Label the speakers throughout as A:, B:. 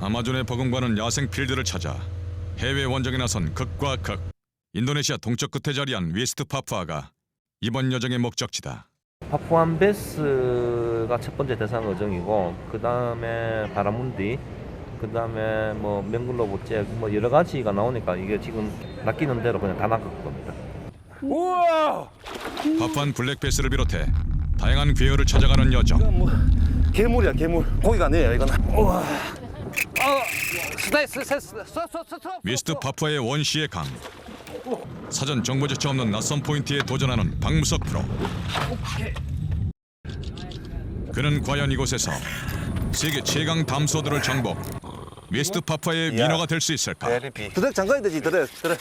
A: 아마존에 버금가는 야생 필드를 찾아 해외 원정에 나선 극과 극 인도네시아 동쪽 끝에 자리한 웨스트 파푸아가 이번 여정의 목적지다.
B: 파푸안 베스가 첫 번째 대상 어정이고 그 다음에 바라문디 그 다음에 뭐 맹글로브 잭뭐 여러 가지가 나오니까 이게 지금 낚이는 대로 그냥 다 낚을 겁니다.
C: 우와!
A: 파푸안 블랙베스를 비롯해 다양한 괴어를 찾아가는 여정.
C: 이건 뭐 괴물이야 괴물. 고기가 아니에요 이거는. 우와.
A: 웨스트 파푸아의 원시의 강. 사전 정보조차 없는 낯선 포인트에 도전하는 박무석 프로. 그는 과연 이곳에서 세계 최강 담소들을 정복. 웨스트 파푸아의 위너가 될 수 있을까?
C: 드랙 잠가야 되지 드랙 드랙.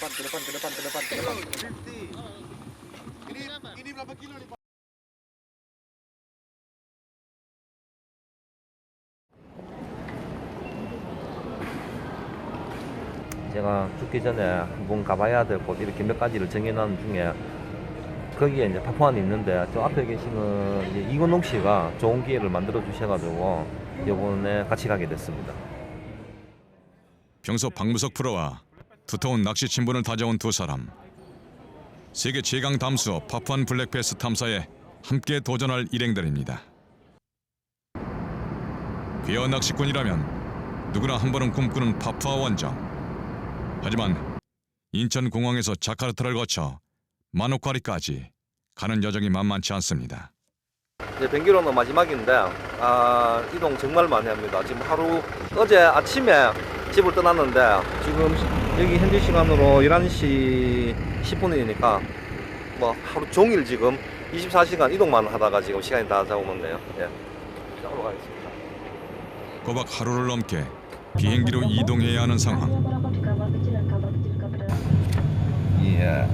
B: 제가 죽기 전에 한번 가봐야 될 곳 이렇게 몇 가지를 정해놓은 중에 거기에 이제 파푸안이 있는데 저 앞에 계시는 이건옥 씨가 좋은 기회를 만들어 주셔가지고 이번에 같이 가게 됐습니다.
A: 평소 박무석 프로와 두터운 낚시 친분을 다져온 두 사람. 세계 최강 담수어 파푸안 블랙베스 탐사에 함께 도전할 일행들입니다. 귀여 낚시꾼이라면 누구나 한 번은 꿈꾸는 파푸아 원정. 하지만 인천공항에서 자카르타를 거쳐 마누카리까지 가는 여정이 만만치 않습니다.
B: 이제 뱅기로는 마지막인데 아, 이동 정말 많이 합니다. 지금 하루 어제 아침에 집을 떠났는데 지금 여기 현지 시간으로 11시 10분이니까 뭐 하루 종일 지금 24시간 이동만 하다가 지금 시간이 다 잡아먹네요. 예. 가겠습니다.
A: 꼬박 하루를 넘게 비행기로 이동해야 하는 상황.
C: 예.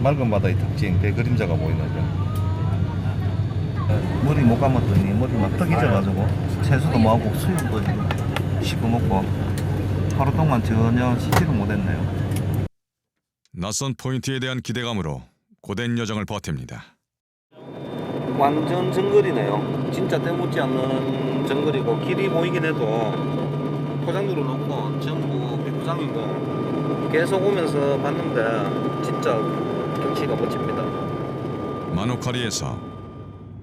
C: 맑은 바다의 특징 대그림자가 보이는죠. 머리 못 감았더니 머리 막 떡이져가지고 채소도 뭐하고 수육도 씹어 먹고 하루 동안 전혀 씻지를 못했네요.
A: 낯선 포인트에 대한 기대감으로 고된 여정을 버팁니다.
B: 완전 정글이네요. 진짜 때묻지 않는 정글이고 길이 보이긴 해도 포장도로 놓고 전부 비포장이고 계속 오면서 봤는데 진짜 경치가 멋집니다.
A: 마누카리에서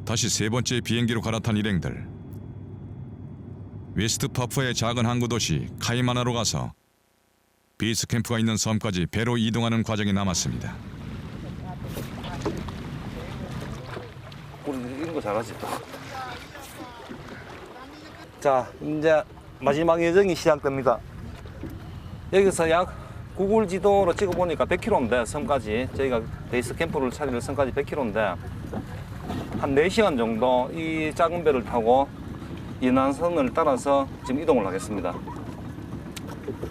A: 다시 세 번째 비행기로 갈아탄 일행들. 웨스트 파푸아의 작은 항구 도시 카이마나로 가서 베이스 캠프가 있는 섬까지 배로 이동하는 과정이 남았습니다.
C: 우리 이런 거 잘하지 또. 자, 이제 마지막 여정이 시작됩니다. 여기서 약 구글 지도로 찍어보니까 100km인데 섬까지 저희가 베이스 캠프를 차릴 섬까지 100km인데 한 4시간 정도 이 작은 배를 타고 인한선을 따라서 지금 이동을 하겠습니다.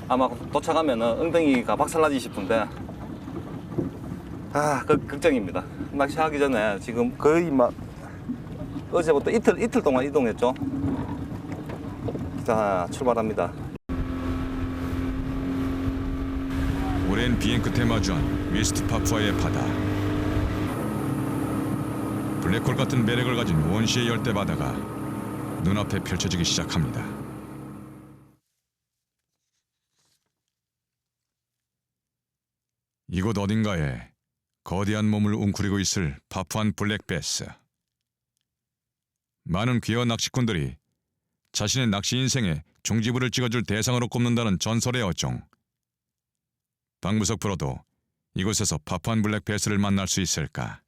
C: 아마 도착하면 엉덩이가 박살나지 싶은데 아, 그, 걱정입니다. 낚시하기 전에 지금 거의 막 어제부터 이틀 이틀 동안 이동했죠. 자, 출발합니다.
A: 오랜 비행 끝에 마주한 웨스트 파푸아의 바다. 블랙홀 같은 매력을 가진 원시의 열대 바다가 눈앞에 펼쳐지기 시작합니다. 이곳 어딘가에 거대한 몸을 웅크리고 있을 파푸안 블랙베스. 많은 귀여 낚시꾼들이 자신의 낚시 인생에 종지부를 찍어줄 대상으로 꼽는다는 전설의 어종. 박무석 프로도 이곳에서 파푸안 블랙 베스를 만날 수 있을까?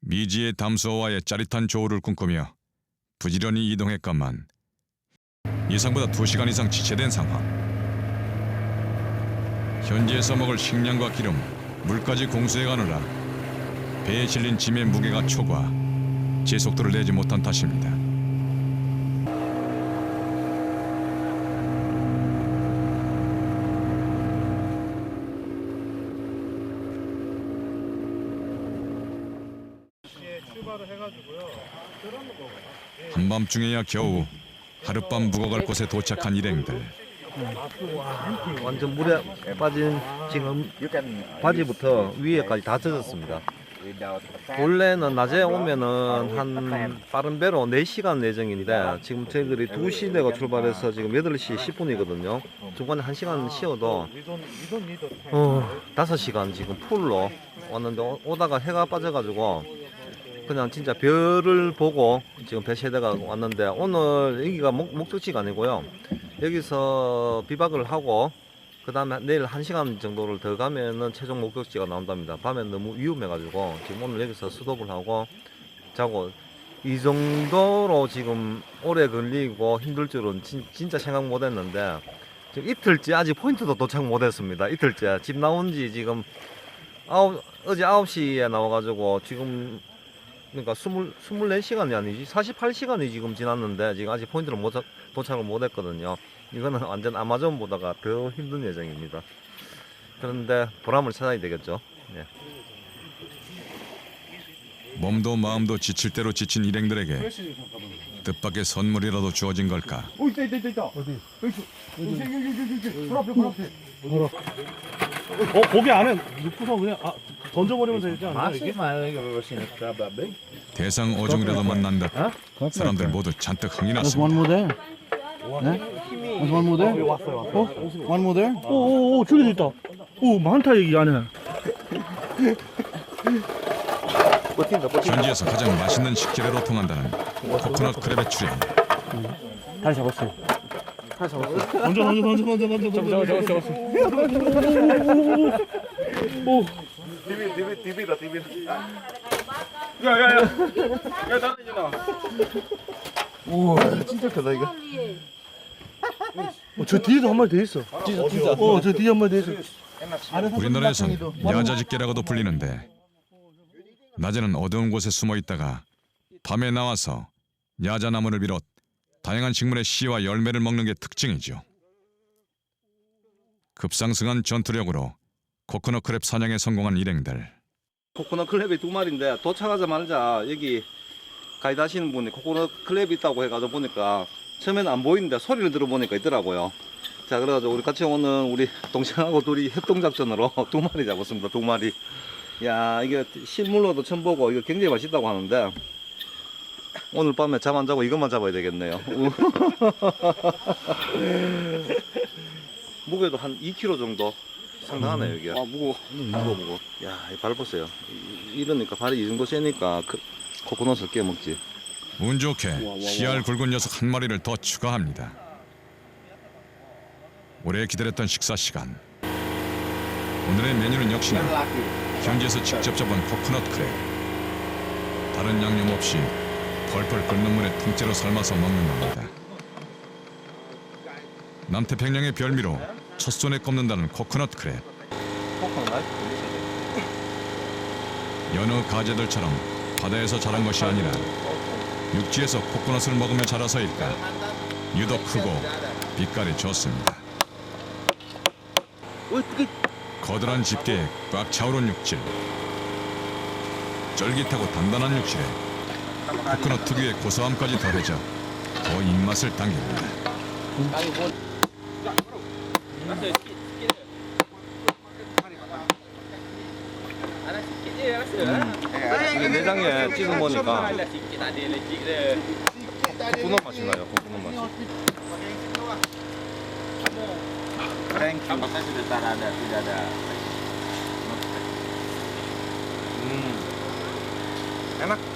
A: 미지의 담수어와의 짜릿한 조우를 꿈꾸며 부지런히 이동했건만 예상보다 2시간 이상 지체된 상황. 현지에서 먹을 식량과 기름, 물까지 공수해 가느라 배에 실린 짐의 무게가 초과, 제 속도를 내지 못한 탓입니다. 한 밤중에야 겨우 하룻밤 묵어갈 곳에 도착한 일행들.
B: 완전 물에 빠진 지금 바지부터 위에까지 다 젖었습니다. 원래는 낮에 오면은 한 빠른 배로 4시간 예정인데 지금 저희들이 2시 내가 출발해서 지금 8시 10분이거든요. 중간에 1시간 쉬어도 어, 5시간 지금 풀로 왔는데 오- 오다가 해가 빠져가지고 그냥 진짜 별을 보고 지금 배세대가 왔는데 오늘 여기가 목, 목적지가 아니고요. 여기서 비박을 하고 그 다음에 내일 1시간 정도를 더 가면은 최종 목적지가 나온답니다. 밤에 너무 위험해가지고 지금 오늘 여기서 스톱을 하고 자고 이 정도로 지금 오래 걸리고 힘들 줄은 진, 진짜 생각 못 했는데 지금 이틀째 아직 포인트도 도착 못 했습니다. 이틀째 집 나온 지 지금 아홉, 어제 9시에 나와가지고 지금 그러니까 20, 24시간이 아니지 48시간이 지금 지났는데 지금 아직 포인트를 못, 자- 도착을 못 했거든요. 이거는 완전 아마존보다가 더 힘든 예정입니다. 그런데 보람을 찾아야 되겠죠. 예.
A: 몸도 마음도 지칠 대로 지친 일행들에게 뜻밖의 선물이라도 주어진 걸까?
D: 오 있다 있다 있다 있다 어디? 여기 여기 여기 여기 여기 그 앞에 그 앞에
E: 어 거기 안에 넣고서 그냥 아, 던져버리면 되지 않나 이게?
A: 대상 어종이라도 만난 듯 사람들 모두 잔뜩 흥이
D: There's
A: 났습니다.
D: one more there. 네? There's one more there. 어? One more there.
E: 오오오 저기도 있다. 오 많다 여기 안에.
A: 현지에서 가장 맛있는 식재료로 통한다는 코코넛 크랩의 출현.
E: 다시 잡았어요. 다시 잡았어요. 던져 던져 던져 던져 던져 던져. 잡았어 잡았어. 오.
C: 디비 디비 디비다 디비다.
E: 야 야 야. 야 나는 이제 나.
B: 우와, 진짜 크다, 이거.
E: 어, 저 뒤에도 한 마리 더 있어.
B: 진짜, 진짜.
E: 어 저 뒤에 한 마리 더 있어.
A: 우리나라에선 야자집게라고도 불리는데 낮에는 어두운 곳에 숨어 있다가 밤에 나와서 야자나무를 비롯 다양한 식물의 씨와 열매를 먹는 게 특징이죠. 급상승한 전투력으로 코코넛 크랩 사냥에 성공한 일행들.
B: 코코넛 클랩이 두 마리인데 도착하자마자 여기 가이드 하시는 분이 코코넛 클랩이 있다고 해가지고 보니까 처음에는 안 보이는데 소리를 들어보니까 있더라고요. 자, 그래가지고 우리 같이 오는 우리 동생하고 둘이 협동작전으로 두 마리 잡았습니다. 두 마리. 야, 이게 실물로도 처음 보고 이거 굉장히 맛있다고 하는데 오늘 밤에 잠 안 자고 이것만 잡아야 되겠네요. 무게도 한 2kg 정도 상당하네요, 이게. 아, 무거워. 무거워, 무거워. 야, 이발 보세요. 이- 이러니까 발이 이 정도 세니까 그, 코코넛을 깨 먹지.
A: 운 좋게 씨알 굵은 녀석 한 마리를 더 추가합니다. 오래 기다렸던 식사 시간. 오늘의 메뉴는 역시나 현지에서 직접 잡은 코코넛 크랩. 다른 양념 없이 펄펄 끓는 물에 통째로 삶아서 먹는 겁니다. 남태평양의 별미로 첫 손에 꼽는다는 코코넛 크랩. 여느 가재들처럼 바다에서 자란 것이 아니라 육지에서 코코넛을 먹으며 자라서일까 유독 크고 빛깔이 좋습니다. 거대한 집게에 꽉 차오른 육질 쫄깃하고 단단한 육질에 코코넛 특유의 고소함까지 더해져 더 입맛을 당깁니다.
B: 이게 내장에 찍어 보니까 코코넛 맛이 나요. 코코넛 맛이. 음. 근데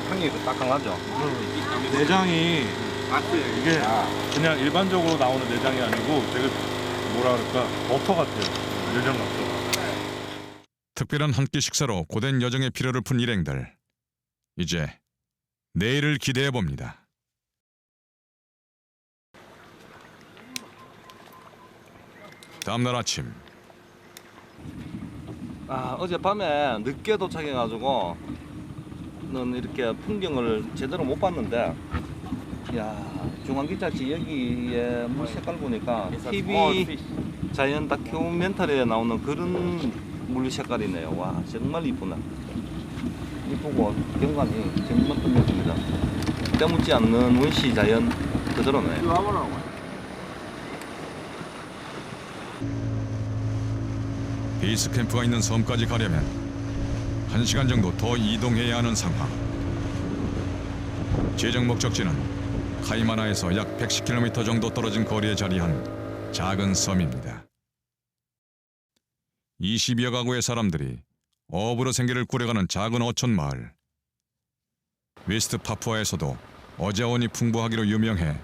B: 향이 딱 강하죠.
E: 내장이 이게 그냥 일반적으로 나오는 내장이 아니고 되게 뭐라 그럴까 버터 같아요. 내장 버터.
A: 특별한 한 끼 식사로 고된 여정의 피로를 푼 일행들 이제 내일을 기대해 봅니다. 다음 날 아침
B: 아, 어젯밤에 늦게 도착해가지고 는 이렇게 풍경을 제대로 못 봤는데 야 중앙기차지 여기에 물 색깔 보니까 TV 자연 다큐멘터리에 나오는 그런 물 색깔이네요. 와 정말 이쁘네. 이쁘고 경관이 정말 끝내줍니다. 때묻지 않는 원시 자연 그대로네.
A: 베이스 캠프가 있는 섬까지 가려면 한시간 정도 더 이동해야 하는 상황. 최종 목적지는 카이마나에서 약 110km 정도 떨어진 거리에 자리한 작은 섬입니다. 20여 가구의 사람들이 어부로 생계를 꾸려가는 작은 어촌 마을. 웨스트 파푸아에서도 어자원이 풍부하기로 유명해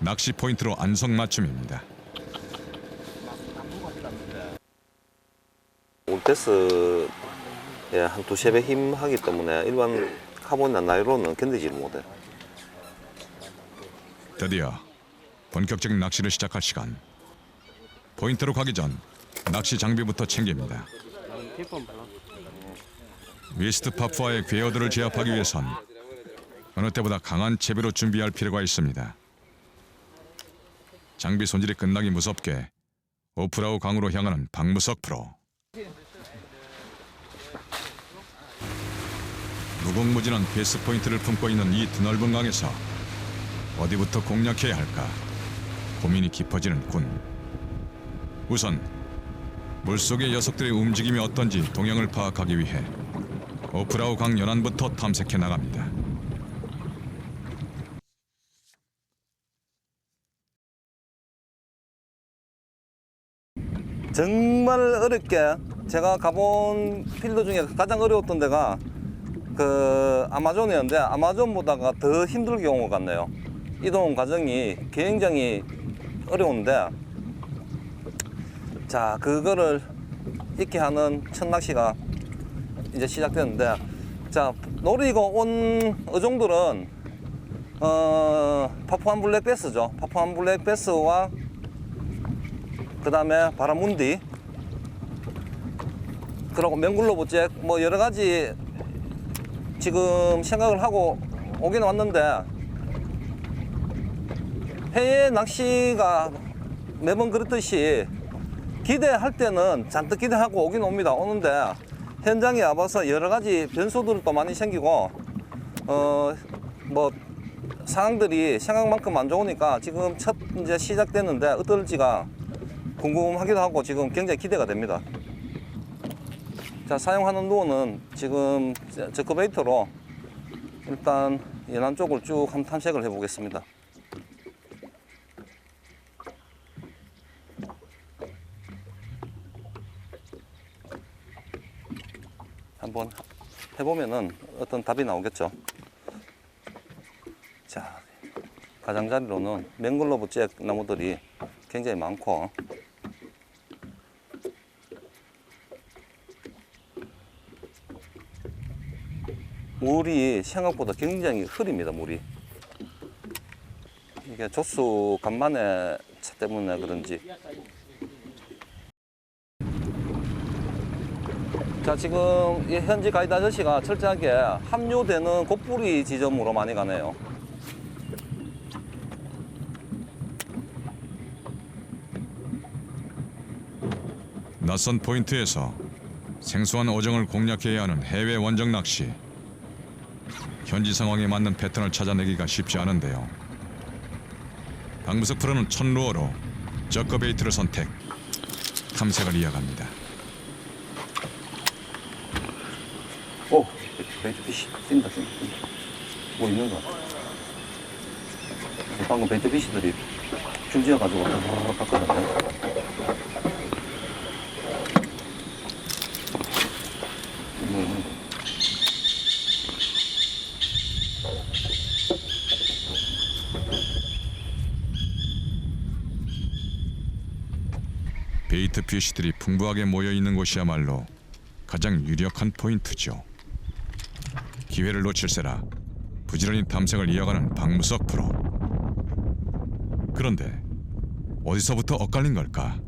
A: 낚시 포인트로 안성맞춤입니다.
B: 올테스 의한 두세 배 힘하기 때문에 일반 카본이나 나이론은 견디지를 못해.
A: 드디어 본격적인 낚시를 시작할 시간. 포인트로 가기 전 낚시 장비부터 챙깁니다. 웨스트 파푸아의 괴어들을 제압하기 위해선 어느 때보다 강한 채비로 준비할 필요가 있습니다. 장비 손질이 끝나기 무섭게 오프라우 강으로 향하는 박무석 프로. 무궁무진한 베스 포인트를 품고 있는 이 드넓은 강에서 어디부터 공략해야 할까 고민이 깊어지는 군. 우선 물속의 녀석들의 움직임이 어떤지 동향을 파악하기 위해 오프라우 강 연안부터 탐색해 나갑니다.
C: 정말 어렵게 제가 가본 필드 중에 가장 어려웠던 데가 그 아마존이었는데 아마존보다가 더온것 같네요. 이동 과정이 굉장히 어려운데 자 그거를 잊게 하는 첫 낚시가 이제 시작되는데 자 노리고 온 어종들은 어 파푸안 블랙베스죠. 파푸안 블랙베스와 그 다음에 바라문디 그리고 맹글로브잭 뭐 여러 가지 지금 생각을 하고 오긴 왔는데 해외 낚시가 매번 그렇듯이 기대할 때는 잔뜩 기대하고 오긴 옵니다 오는데 현장에 와봐서 여러 가지 변수들도 많이 생기고 어 뭐 상황들이 생각만큼 안 좋으니까 지금 첫 이제 시작됐는데 어떨지가 궁금하기도 하고 지금 굉장히 기대가 됩니다. 자 사용하는 루어는 지금 저크베이터로 일단 연안 쪽을 쭉 한번 탐색을 해 보겠습니다. 한번 해보면은 어떤 답이 나오겠죠. 자 가장자리로는 맹글로브 잭 나무들이 굉장히 많고 물이 생각보다 굉장히 흐립니다 물이. 이게 조수 간만에 차 때문에 그런지. 자 지금 이 현지 가이드 아저씨가 철저하게 합류되는 곧뿌리 지점으로 많이 가네요.
A: 낯선 포인트에서 생소한 어종을 공략해야 하는 해외 원정 낚시. 현지 상황에 맞는 패턴을 찾아내기가 쉽지 않은데요. 박무석 프로는 첫 루어로 저커 베이트를 선택. 탐색을 이어갑니다.
C: 오 베이트 피시 뛴다 뛴다 뛴다 뭐 있는 거 같아 방금 베이트 피시들이 줄지어가지고 왔다 갔다 갔거든요 뭐 있는 거
A: 피쉬들이 풍부하게 모여 있는 곳이야말로 가장 유력한 포인트죠. 기회를 놓칠세라 부지런히 탐색을 이어가는 박무석 프로. 그런데 어디서부터 엇갈린 걸까?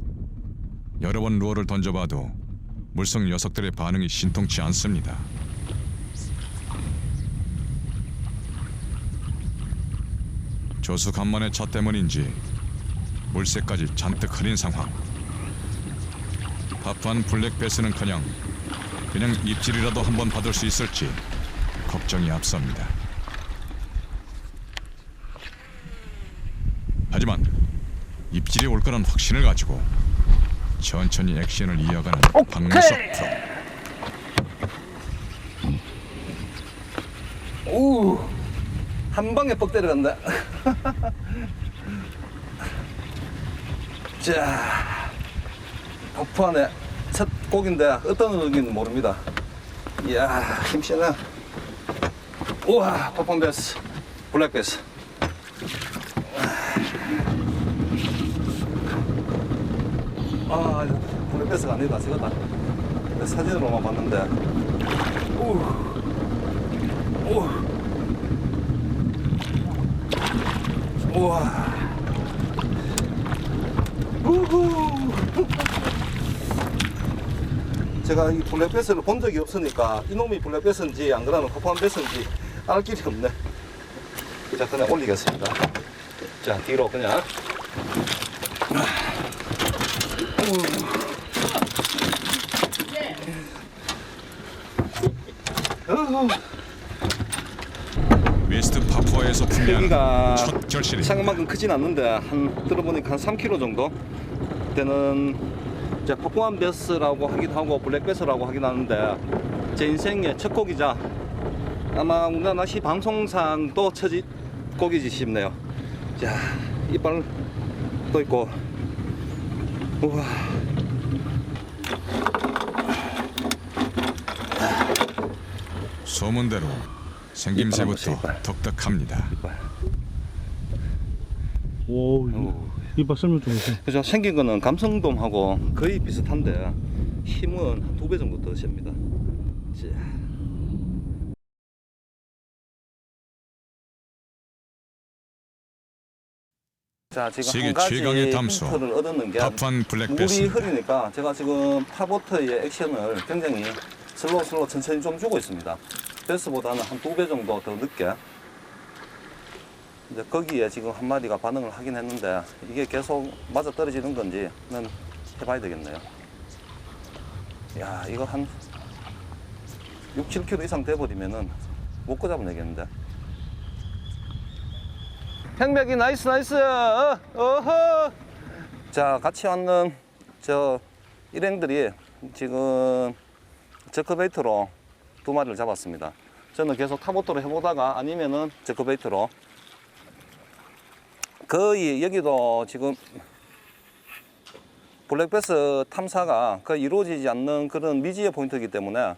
A: 여러 번 루어를 던져봐도 물속 녀석들의 반응이 신통치 않습니다. 조수 간만의 차 때문인지 물새까지 잔뜩 흐린 상황. 파푸안 블랙 베스는커녕 그냥 입질이라도 한번 받을 수 있을지 걱정이 앞섭니다. 하지만 입질이 올 거란 확신을 가지고 천천히 액션을 이어가는 박무석 프로.
F: 우, 한 방에 뻑 때려간다. 자, 버프 안에 첫 곡인데 어떤 곡인지 모릅니다. 이야, 힘쓰네. 우와, 퍼폰 베스, 블랙 베스. 아, 블랙 베스가 아니다, 저거다. 사진으로만 봤는데. 우, 우. 우와. 우후. 제가 이 블랙베스를 본 적이 없으니까 이놈이 블랙베스인지 안 그러면 코판 베스인지 알 길이 없네. 자, 그냥 올리겠습니다. 자, 뒤로 그냥.
A: 웨스트 파푸아에서 풍미하는
C: 여기가
A: 첫 결실이
C: 생각만큼 크진 않는데 한 들어보니까 한 3kg 정도 되는 이제 퍼포먼 베스라고 하기도 하고 블랙 베스라고 하긴 하는데 제 인생의 첫 곡이자 아마 우리나라 낚시 방송상도 첫 이- 곡이지 싶네요. 자 이빨 또 있고 우와
A: 소문대로 생김새부터. 독특합니다.
E: 오, 이빨 설명 좀 해주세요.
C: 그죠 생긴 거는 감성돔하고 거의 비슷한데 힘은 한 두 배 정도 더 셉니다. 자. 자 지금
A: 세계
C: 한 가지
A: 최강의 담수,
C: 힌트를 얻었는 게 물이
A: 블랙베스
C: 흐리니까 제가 지금 탑워터의 액션을 굉장히 슬로우 슬로우 천천히 좀 주고 있습니다. 베스보다는 한 두 배 정도 더 늦게. 이제 거기에 지금 한 마리가 반응을 하긴 했는데 이게 계속 맞아 떨어지는 건지는 해봐야 되겠네요. 야 이거 한 6, 7kg 이상 돼버리면은 못 거잡아내겠는데. 행백이 나이스 나이스 어, 어허 자 같이 왔는 저 일행들이 지금 저크베이트로 두 마리를 잡았습니다 저는 계속 타보트로 해보다가 아니면은 저크베이트로 거의 여기도 지금 블랙베스 탐사가 거의 이루어지지 않는 그런 미지의 포인트이기 때문에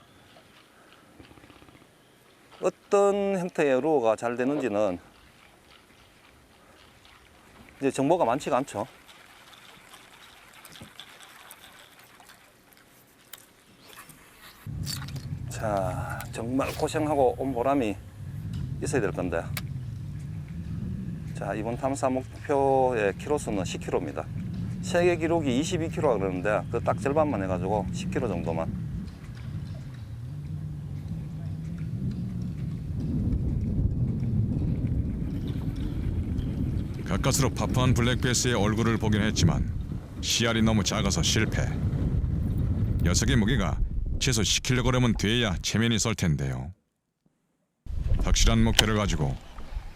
C: 어떤 형태의 루어가 잘 되는지는 이제 정보가 많지가 않죠. 자, 정말 고생하고 온 보람이 있어야 될 건데. 자, 이번 탐사 목표의 키로수는 10km입니다. 세계 기록이 22km라 그러는데 그 딱 절반만 해가지고 10km 정도만.
A: 가까스로 파푸안 블랙베스의 얼굴을 보긴 했지만 씨알이 너무 작아서 실패. 녀석의 무게가 최소 10kg은 돼야 체면이 설 텐데요. 확실한 목표를 가지고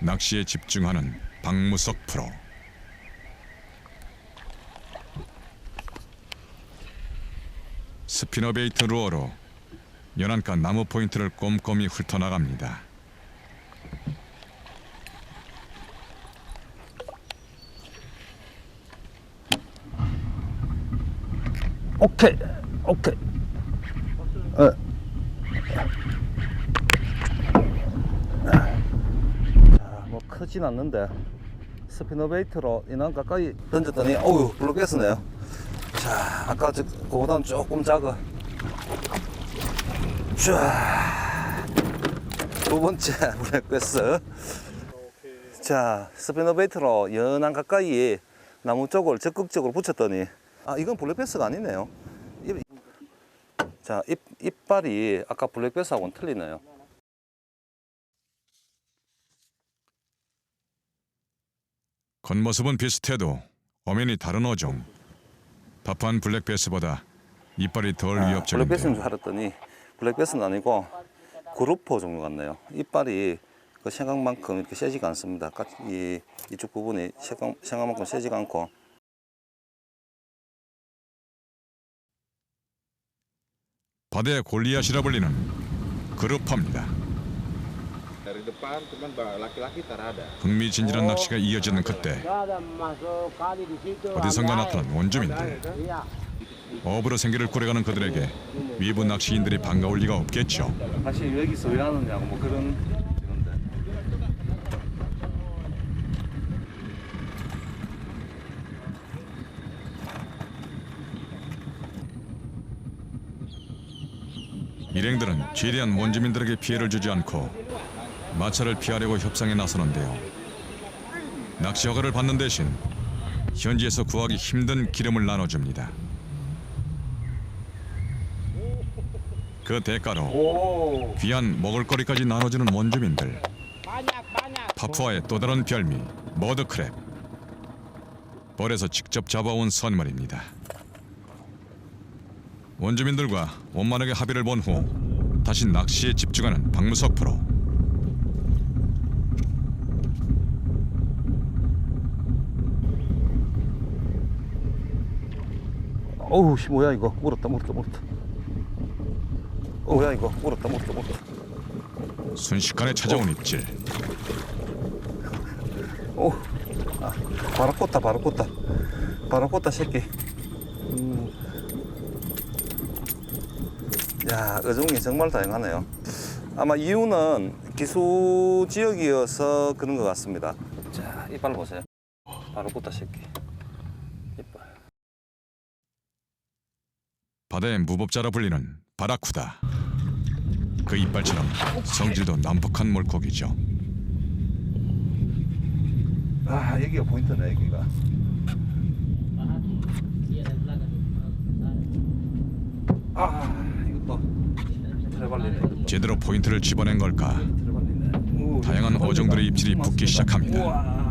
A: 낚시에 집중하는 박무석 프로. 스피너 베이트 루어로 연안가 나무 포인트를 꼼꼼히 훑어나갑니다.
C: 오케이, 오케이. 어. 않는데 스피너베이트로 인한 가까이 던졌더니 어우 블루게스네요. 자, 아까 저 그보다는 조금 작아. 자, 두 번째 블랙베스. 자, 스피너베이트로 연안 가까이 나무 쪽을 적극적으로 붙였더니 아 이건 블랙베스가 아니네요. 입- 자, 입, 이빨이 아까 블랙베스하고는 틀리네요.
A: 겉모습은 비슷해도 엄연히 다른 어종. 파푸안 블랙베스보다 이빨이 덜
C: 아,
A: 위협적인데
C: 블랙베스인 줄 알았더니 블랙베스는 아니고 그루퍼 종류 같네요. 이빨이 그 생각만큼 이렇게 세지가 않습니다. 까- 이 이쪽 부분이 생각, 생각만큼 세지가 않고
A: 바다의 골리앗이라 불리는 그룹합니다. 흥미진진한 낚시가 이어지는 그때 어디선가 나타난 원주민들 어부로 생계를 꾸려가는 그들에게 위부 낚시인들이 반가울 리가 없겠죠.
C: 사실 여기서 왜 하느냐고 뭐 그런.
A: 일행들은 죄리한 원주민들에게 피해를 주지 않고 마차를 피하려고 협상에 나서는데요. 낚시 허가를 받는 대신 현지에서 구하기 힘든 기름을 나눠줍니다. 그 대가로 귀한 먹을거리까지 나눠주는 원주민들. 파푸아의 또 다른 별미 머드크랩. 벌에서 직접 잡아온 선물입니다. 원주민들과 원만하게 합의를 본 후 다시 낚시에 집중하는 박무석 프로.
C: 어우 씨 뭐야 이거 물었다 물었다 물었다. 어, 뭐야 이거 물었다 물었다 물었다.
A: 순식간에 찾아온 입질.
C: 오, 아, 바로 꽂다, 바로 꽂다. 바로 꽂다, 새끼. 음. 야, 어종이 정말 다양하네요. 아마 이유는 기수 지역이어서 그런 것 같습니다. 자, 이빨 보세요. 바로 꽂다, 새끼. 이빨.
A: 바다의 무법자라 불리는 바라쿠다. 그 이빨처럼 성질도 난폭한 물고기죠.
C: 아, 여기가 포인트네, 여기가. 아, 이것도. 이것도.
A: 제대로 포인트를 집어낸 걸까?
C: 오,
A: 다양한. 어종들의 입질이 붙기 시작합니다.
C: 우와,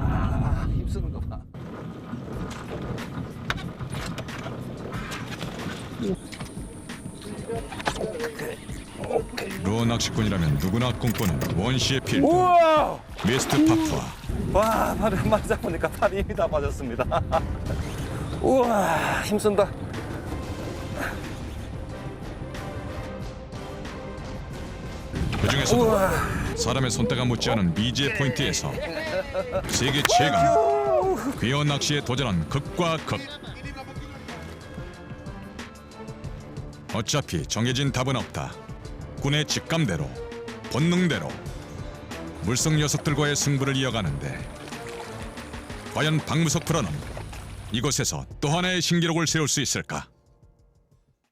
A: 루어 낚시꾼이라면 누구나 꿈꾸는 원시의 필드
C: 우와!
A: 미스트 파푸아.
C: 와, 발을 한 마리 잡으니까 팔이 힘이 다 빠졌습니다. 우와, 힘쓴다.
A: 그 중에서도 사람의 손때가 묻지 않은 미지의 포인트에서 세계 최강 귀어 낚시에 도전한 극과 극. 어차피 정해진 답은 없다. 꾼의 직감대로, 본능대로 물속 녀석들과의 승부를 이어가는데 과연 박무석 프로는 이곳에서 또 하나의 신기록을 세울 수 있을까?